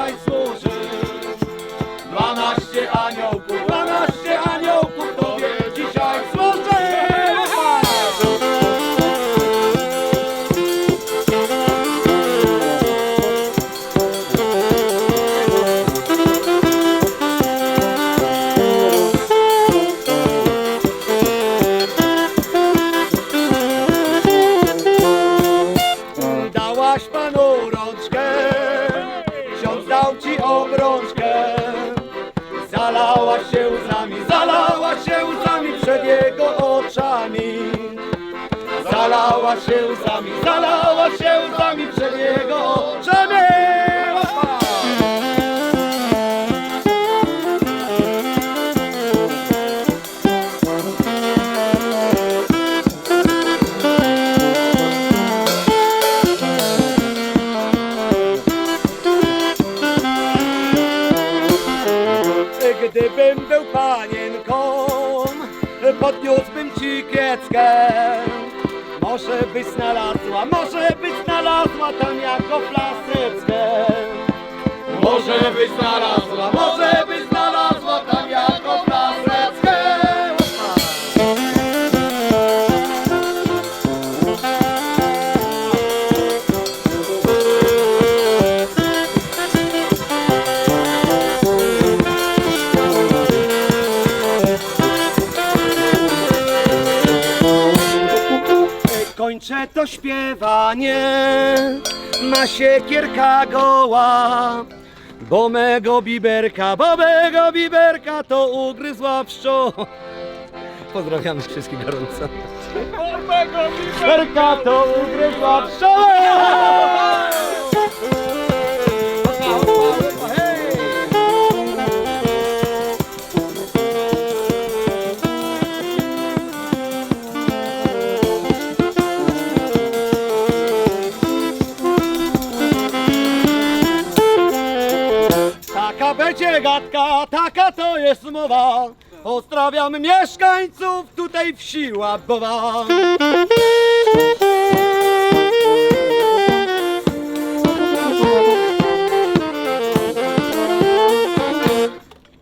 Nice Zalała się łzami, zalała się łzami przed jego oczami. Zalała się łzami, zalała się łzami przed jego oczami. Gdybym był panienką, podniósłbym ci kieckę. Może byś znalazła, może byś znalazła tam jako flaseczkę. Może byś znalazła, Kończę to śpiewanie, ma siekierka goła. Bo mego biberka, bo mego biberka to ugryzła pszczoła. Pozdrawiamy wszystkich gorąco. Bo mego biberka to ugryzła pszczoła. Będzie gadka, taka to jest mowa. Pozdrawiam mieszkańców tutaj wsi Łabowa.